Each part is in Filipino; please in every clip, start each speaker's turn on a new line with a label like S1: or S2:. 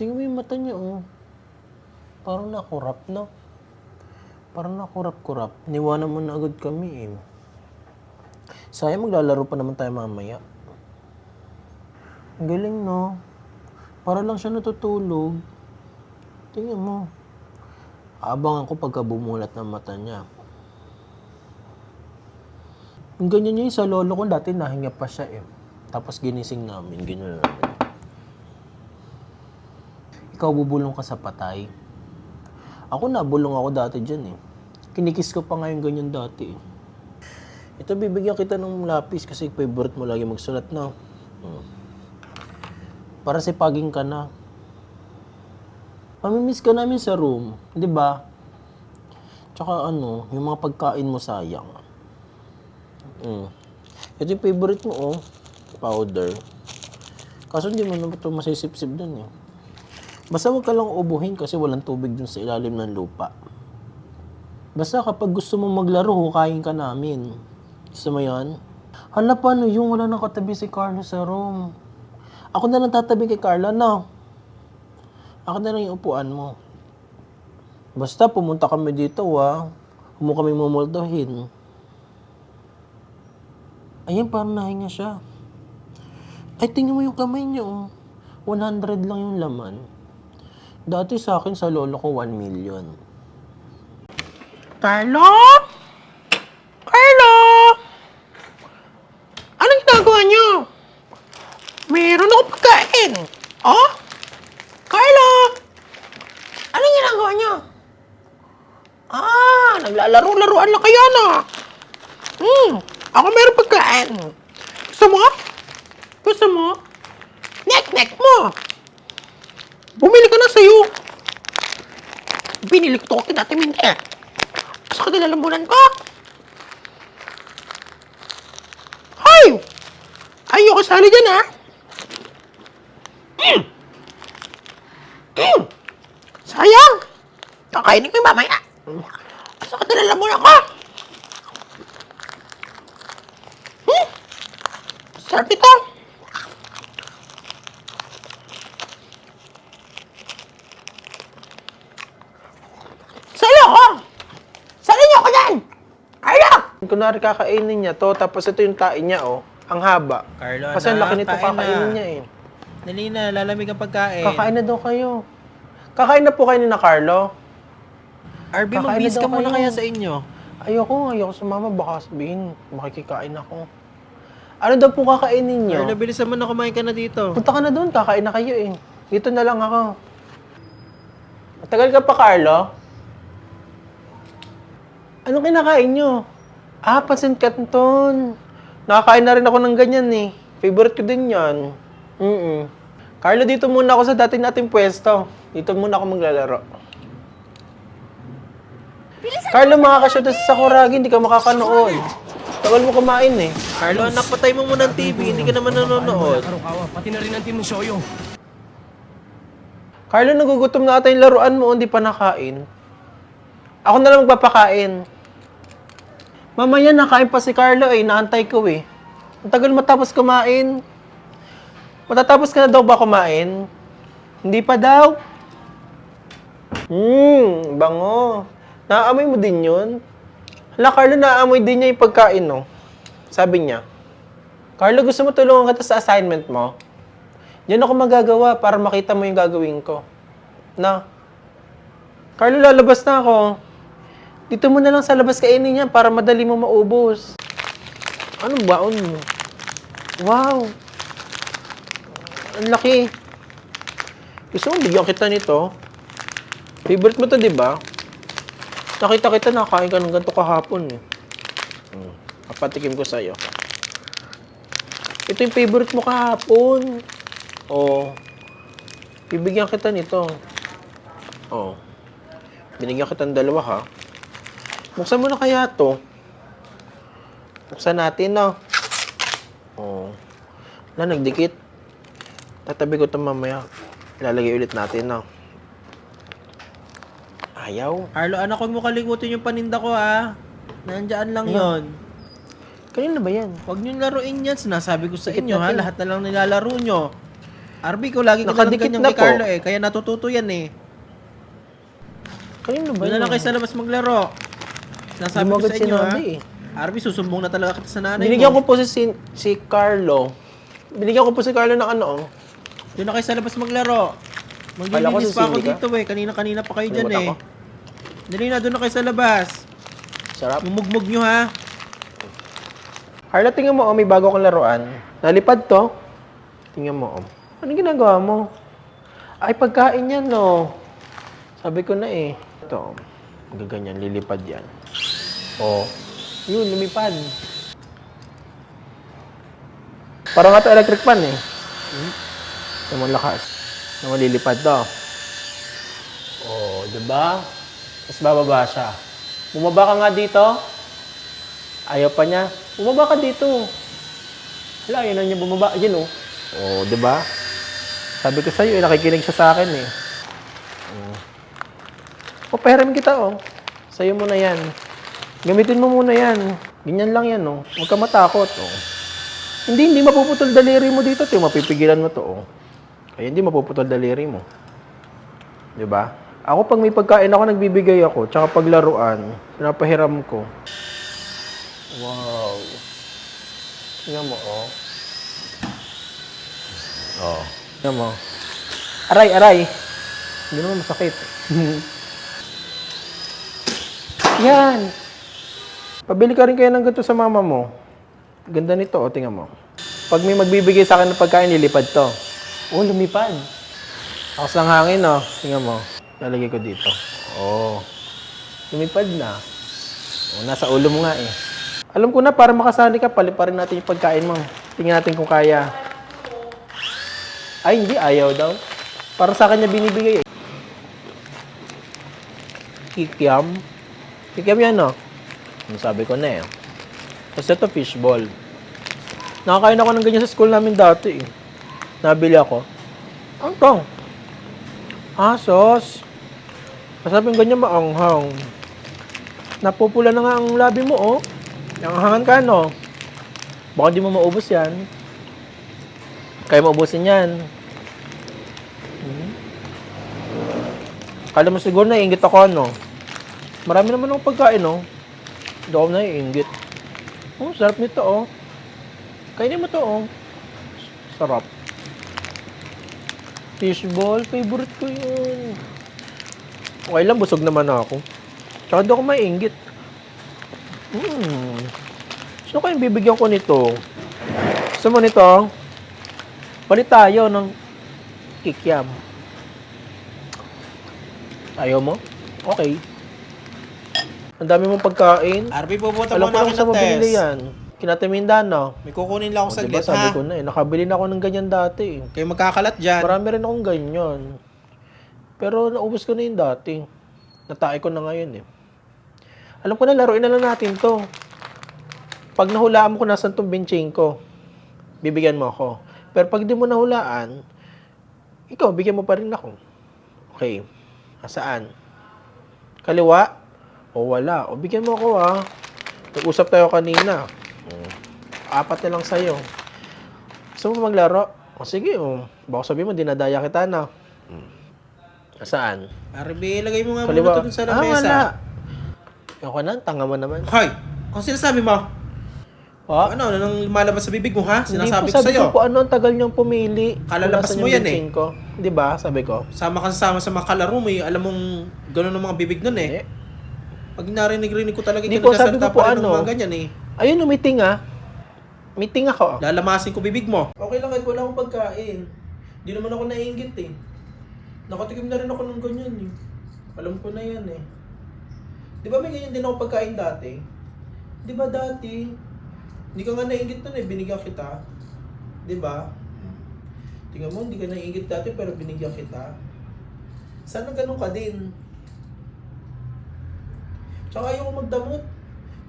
S1: Tingnan mo yung mata niya, oh. Parang nakurap na. Parang nakurap-kurap. Niwanan mo na agad kami, eh. Sayang maglalaro pa naman tayo mamaya. Ang galing, no? Para lang siya natutulog. Tingnan mo. Abangan ko pagka bumulat ng mata niya. Yung ganyan niya yung sa lolo ko, dati nahinga pa siya eh. Tapos ginising namin, ganyan namin. Ikaw bubulong ka sa patay. Ako nabulong ako dati dyan eh. Kinikis ko pa nga yung ganyan dati eh. Ito, bibigyan kita ng lapis kasi favorite mo lagi magsulat na. Hmm. Para sipagin ka na. Mamimiss ka namin sa room, di ba? Tsaka ano, yung mga pagkain mo sayang. Mm. Ito yung favorite mo, oh. Powder. Kaso hindi mo naman ito masisipsip dun, eh. Basta huwag ka lang ubuhin kasi walang tubig dun sa ilalim ng lupa. Basta kapag gusto mo maglaro, hukayin ka namin. Gusto mo yun? Hala, paano yung wala nang katabi si Carlo sa room? Ako na lang tatabi kay Carla, no? Ako na lang yung upuan mo. Basta pumunta kami dito, ah. Huwag mo kami mumuldohin. Ayan, parang nahinga siya. Ay, tingnan mo yung kamay niya, oh. 100 lang yung laman. Dati sa akin, sa lolo ko, 1 million. Carlo? Carlo? Anong ginagawa niyo? Meron ako pagkain. Oh? Carlo? Anong ginagawa niyo? Ah, naglalaro-laruan lang kayo, no? Hmm, ako meron pagkain. Gusto mo? Gusto mo? Nek-nek mo. Bumili ka na sa'yo. Binili ko to kita timin eh. Gusto ka nilalamunan ko? Hoy! Ayoko sali dyan, ha? Mm. Mm. Sayang! Kakainin ko yung mamaya. Gusto ka nilalamunan ko? Hmm? Sarap ito. Salo ko! Salo niyo ako dyan! Carlo! Kunwari kakainin niya to, tapos ito yung tain niya, oh. Ang haba.
S2: Carlo,
S1: Kasi ang
S2: anak,
S1: laki nito
S2: kain na.
S1: kakainin niya, eh.
S2: Dali na, lalamig ang pagkain.
S1: Kakain na daw kayo. Kakain na po kayo ni na Carlo.
S2: RB,
S1: Kakain na
S2: mag-bis
S1: daw
S2: ka muna
S1: kayo.
S2: kaya sa inyo.
S1: Ayoko, ayoko sumama. Baka sabihin, makikikain ako. Ano daw po kakainin niyo?
S2: Carlo, bilisan mo na kumain ka na dito.
S1: Punta ka na doon, kakain na kayo eh. Dito na lang ako. Matagal ka pa, Carlo? Anong kinakain nyo? Ah, pasin canton. Nakakain na rin ako ng ganyan eh. Favorite ko din yan. Mm Carlo, dito muna ako sa dati nating pwesto. Dito muna ako maglalaro. Carlo, makakashoot sa Sakuragi, hindi ka makakanood. Tagal mo kumain eh.
S2: Carlo, anak, patay mo muna ang TV. Hindi ka naman nanonood.
S3: Karukawa, pati na rin ang team ng Shoyo.
S1: Carlo, nagugutom na ata yung laruan mo, hindi pa nakain. Ako na lang magpapakain. Mamaya nakain pa si Carlo eh, naantay ko eh. Ang tagal matapos kumain. Matatapos ka na daw ba kumain? Hindi pa daw. Hmm, bango. Naaamoy mo din yun? Hala, Carlo, naaamoy din niya yung pagkain, no? Sabi niya. Carlo, gusto mo tulungan kita sa assignment mo? Yan ako magagawa para makita mo yung gagawin ko. Na? Carlo, lalabas na ako. Dito mo na lang sa labas kainin niya para madali mo maubos. Ano baon mo? Wow! Ang laki. Gusto mo bigyan kita nito? Favorite mo to, di ba? Nakita kita nakain ka ng ganito kahapon eh. Hmm. Papatikim ko sa'yo. Ito yung favorite mo kahapon. Oh. Bibigyan kita nito. Oh. Binigyan kita ng dalawa ha. Buksan mo na kaya to. Buksan natin no. Oh. Wala, nagdikit. Tatabi ko ito mamaya. Ilalagay ulit natin no. Ayaw.
S2: Carlo, anak, huwag mo kalimutin yung paninda ko, ha? Nandyan lang
S1: Ano?
S2: yon.
S1: Kanina ba yan?
S2: Huwag niyong laruin yan. Sinasabi ko sa
S1: Dikit
S2: inyo, ha?
S1: natin.
S2: Lahat na lang nilalaro nyo. Arby, ko lagi na lang
S1: Nakadikit
S2: ganyan
S1: na
S2: kay
S1: po.
S2: Carlo eh. Kaya natututo yan eh.
S1: Kanino ba
S2: Doon na lang kayo sa labas maglaro. Sinasabi ko sa inyo ha.
S1: eh.
S2: Arby, susumbong na talaga kita sa nanay
S1: Binigyan ko po si, si, si Carlo. Binigyan ko po si Carlo ng ano, oh.
S2: Doon na kayo sa labas maglaro. Maglilinis pa ako
S1: ka.
S2: dito eh. Kanina-kanina pa kayo dyan
S1: Kalimutan
S2: eh. Dali na, doon na kayo sa labas.
S1: Sarap.
S2: Mumugmog nyo ha.
S1: Carla, tingnan mo, oh, may bago kang laruan. Nalipad to. Tingnan mo, oh. Anong ginagawa mo? Ay, pagkain yan, no. Sabi ko na eh. Ito, oh. Gaganyan, lilipad yan. Oh. Yun, lumipad. Parang nga to electric pan eh. Hmm? Ito mo lakas. Na malilipad to. Oh, di ba? Tapos bababa siya. Bumaba ka nga dito. Ayaw pa niya. Bumaba ka dito. Hala, yun na niya bumaba. Yan oh. Oh, di ba? Sabi ko sa'yo, eh, nakikinig siya sa akin eh. Oh. O, pahiram kita oh. Sa'yo mo na yan. Gamitin mo muna yan. Ganyan lang yan oh. Huwag ka matakot oh. Hindi, hindi mapuputol daliri mo dito. Tiyo, mapipigilan mo to oh. Kaya hindi mapuputol daliri mo. Di ba? Ako pag may pagkain ako, nagbibigay ako. Tsaka paglaruan, pinapahiram ko. Wow. Tingnan mo, oh. Oh. Tingnan mo. Aray, aray. Hindi naman masakit. Yan. Pabili ka rin kaya ng ganito sa mama mo. Ganda nito, oh. Tingnan mo. Pag may magbibigay sa akin ng pagkain, lilipad to. Oh, lumipad. Akas ng hangin, oh. Tingnan mo. Lalagay ko dito. Oh. Lumipad na. Oh, nasa ulo mo nga eh. Alam ko na, para makasali ka, paliparin natin yung pagkain mo. Tingnan natin kung kaya. Ay, hindi. Ayaw daw. Para sa kanya binibigay eh. Kikiam. Kikiam yan, no? Sabi ko na eh. Tapos ito, fishball. Nakakain ako ng ganyan sa school namin dati eh. Nabili ako. Ang tong. Ah, sos. Masabing ganyan maanghang. Napupula na nga ang labi mo, oh. Nanghangan ka, no? Baka di mo maubos yan. Kaya maubusin yan. Hmm. Kala mo siguro naiingit ako, no? Marami naman akong pagkain, no? Hindi ako naiingit. Oh, sarap nito, oh. Kainin mo to, oh. Sarap. Fishball, favorite ko yun. Okay lang, busog naman ako. Tsaka di ako maiingit. Hmm. Sino kayong bibigyan ko nito? Gusto mo nito? Palit tayo ng kikiam. Ayaw mo? Okay. Ang dami mong pagkain.
S2: Arby, pupunta
S1: Alam ko
S2: muna
S1: lang
S2: ako
S1: sa
S2: ng
S1: mabili
S2: test.
S1: yan. Kinatimindan, no?
S2: May kukunin lang ako sa
S1: diba,
S2: saglit
S1: sabi
S2: ha.
S1: ko na eh. Nakabili na ako ng ganyan dati eh.
S2: Kayo magkakalat dyan.
S1: Marami rin akong ganyan. Pero naubos ko na yung dati. Natay ko na ngayon eh. Alam ko na, laruin na lang natin to. Pag nahulaan mo kung nasan tong benching ko, bibigyan mo ako. Pero pag di mo nahulaan, ikaw, bigyan mo pa rin ako. Okay. Asaan? Kaliwa? O wala. O bigyan mo ako ah. Nag-usap tayo kanina. Hmm. Apat na lang sa'yo. Gusto mo maglaro? O sige, o. Baka sabihin mo, dinadaya kita na. Hmm. Saan?
S2: Arby, lagay mo nga muna ito dun sa
S1: ah,
S2: lamesa.
S1: wala. Ako na, tanga mo naman.
S2: Hoy! Ang sinasabi mo?
S1: Ha?
S2: Ano, ano nang lumalabas sa bibig mo ha?
S1: Hindi
S2: Sinasabi
S1: po,
S2: ko
S1: sabi
S2: sa'yo.
S1: ko po, ano, ang tagal niyong pumili.
S2: Kalalabas
S1: Kung
S2: mo
S1: nasan
S2: yan
S1: yung
S2: eh.
S1: benching Ko. Di ba? Sabi ko.
S2: Sama ka sama sa mga kalaro mo, eh. alam mong gano'n ang mga bibig nun eh.
S1: Eh.
S2: Pag narinig-rinig ko talaga
S1: Hindi po, sabi
S2: nagsasalita
S1: ko po
S2: pa rin ng
S1: ano.
S2: mga ganyan eh.
S1: Ayun, umiting ah. Meeting ako.
S2: Lalamasin ko bibig mo. Okay lang kahit wala akong pagkain. Hindi naman ako naiingit eh. Nakatikim na rin ako ng ganyan eh. Alam ko na yan eh. Di ba may ganyan din ako pagkain dati? Di ba dati? Hindi ka nga naiingit nun eh, binigyan kita. Di ba? Tingnan mo, hindi ka naiingit dati pero binigyan kita. Sana ganun ka din. Tsaka ayaw ko magdamot.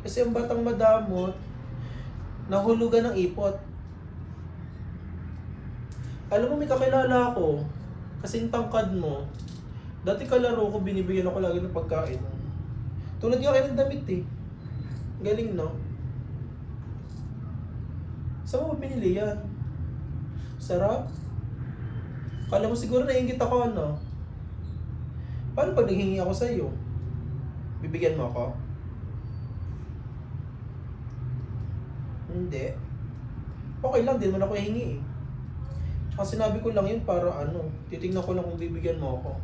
S2: Kasi ang batang madamot, nahulugan ng ipot. Alam mo, may kakilala ako. Kasi yung tangkad mo. Dati kalaro ko, binibigyan ako lagi ng pagkain. Tulad nga kayo ng damit eh. Galing, no? Saan mo pinili yan? Sarap?
S1: Kala mo siguro nainggit ako, ano? Paano pag naghingi ako sa'yo? Bibigyan mo ako? Hindi. Okay lang, din mo na ako hingi eh. Tsaka sinabi ko lang yun para ano, titignan ko lang kung bibigyan mo ako.